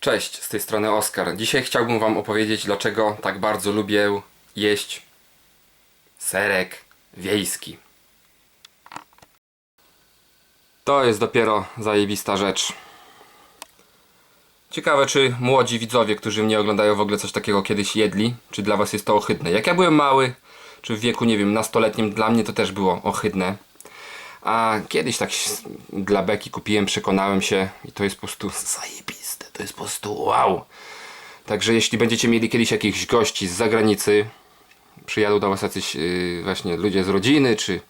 Cześć, z tej strony Oskar. Dzisiaj chciałbym Wam opowiedzieć, dlaczego tak bardzo lubię jeść serek wiejski. To jest dopiero zajebista rzecz. Ciekawe, czy młodzi widzowie, którzy mnie oglądają, w ogóle coś takiego kiedyś jedli, czy dla Was jest to ohydne. Jak ja byłem mały, czy w wieku, nie wiem, nastoletnim, dla mnie to też było ohydne. A kiedyś tak dla beki kupiłem, przekonałem się i to jest po prostu zajebiste, to jest po prostu wow. Także jeśli będziecie mieli kiedyś jakichś gości z zagranicy, przyjadą do was jacyś yy, właśnie ludzie z rodziny, czy,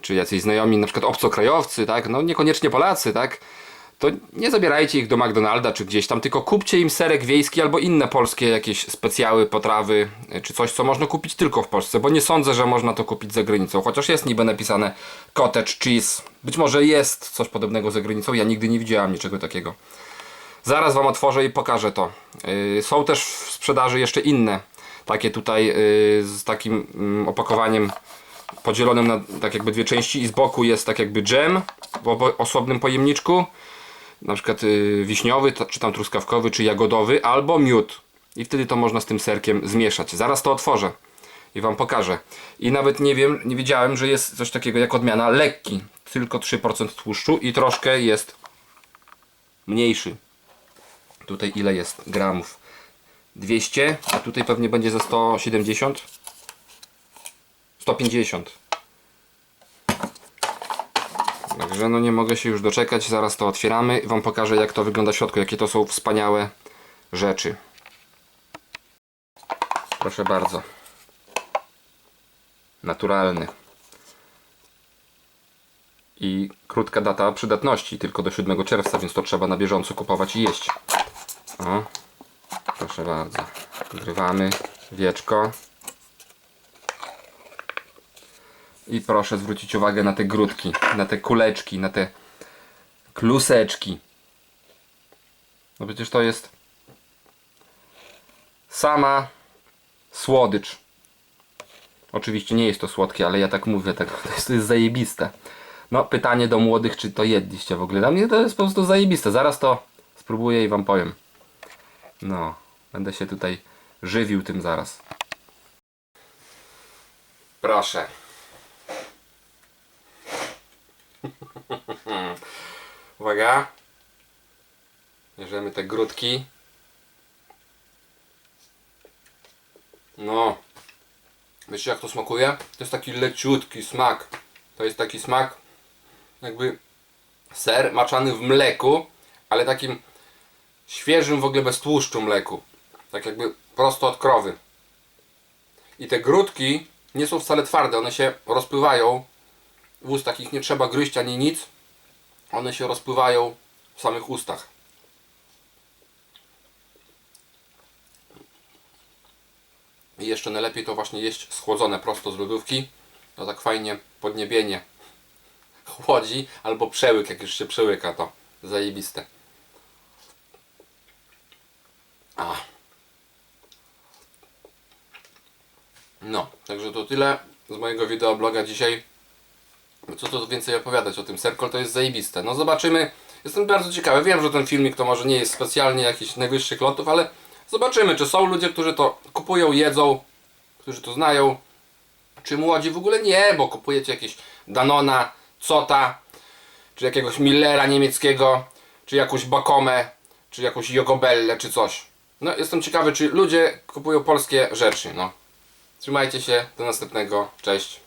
czy jacyś znajomi, na przykład obcokrajowcy, tak, no niekoniecznie Polacy, tak, to nie zabierajcie ich do McDonalda czy gdzieś tam, tylko kupcie im serek wiejski albo inne polskie jakieś specjały, potrawy, y, czy coś, co można kupić tylko w Polsce, bo nie sądzę, że można to kupić za granicą, chociaż jest niby napisane cottage cheese. Być może jest coś podobnego za granicą, ja nigdy nie widziałam niczego takiego. Zaraz Wam otworzę i pokażę to. Yy, są też w sprzedaży jeszcze inne, takie tutaj yy, z takim mm, opakowaniem podzielonym na tak jakby dwie części i z boku jest tak jakby dżem w osobnym pojemniczku na przykład y, wiśniowy, czy tam truskawkowy, czy jagodowy, albo miód. I wtedy to można z tym serkiem zmieszać. Zaraz to otworzę i Wam pokażę. I nawet nie wiem, nie wiedziałem, że jest coś takiego jak odmiana lekki. Tylko 3% tłuszczu i troszkę jest mniejszy. Tutaj ile jest gramów? 200, a tutaj pewnie będzie za 170. 150. Także no nie mogę się już doczekać, zaraz to otwieramy i Wam pokażę jak to wygląda w środku, jakie to są wspaniałe rzeczy. Proszę bardzo. Naturalny. I krótka data przydatności, tylko do 7 czerwca, więc to trzeba na bieżąco kupować i jeść. O, proszę bardzo. Wgrywamy wieczko. I proszę zwrócić uwagę na te grudki, na te kuleczki, na te kluseczki. No przecież to jest sama słodycz. Oczywiście nie jest to słodkie, ale ja tak mówię, tak, to, jest, to jest zajebiste. No pytanie do młodych, czy to jedliście w ogóle. Dla mnie to jest po prostu zajebiste. Zaraz to spróbuję i wam powiem. No, będę się tutaj żywił tym zaraz. Proszę. Uwaga. Bierzemy te grudki. No. Wiecie jak to smakuje? To jest taki leciutki smak. To jest taki smak jakby ser maczany w mleku, ale takim świeżym w ogóle bez tłuszczu mleku. Tak jakby prosto od krowy. I te grudki nie są wcale twarde, one się rozpływają w ustach, ich nie trzeba gryźć ani nic. One się rozpływają w samych ustach. I jeszcze najlepiej to właśnie jeść schłodzone prosto z lodówki. To tak fajnie podniebienie chłodzi, albo przełyk, jak już się przełyka, to zajebiste. A. No, także to tyle z mojego wideobloga dzisiaj. Co tu więcej opowiadać o tym? Serkol to jest zajebiste. No zobaczymy. Jestem bardzo ciekawy. Wiem, że ten filmik to może nie jest specjalnie jakiś najwyższych lotów, ale zobaczymy, czy są ludzie, którzy to kupują, jedzą, którzy to znają. Czy młodzi w ogóle nie, bo kupujecie jakieś Danona, Cota, czy jakiegoś Millera niemieckiego, czy jakąś Bakomę, czy jakąś Jogobellę, czy coś. No, jestem ciekawy, czy ludzie kupują polskie rzeczy, no. Trzymajcie się, do następnego, cześć.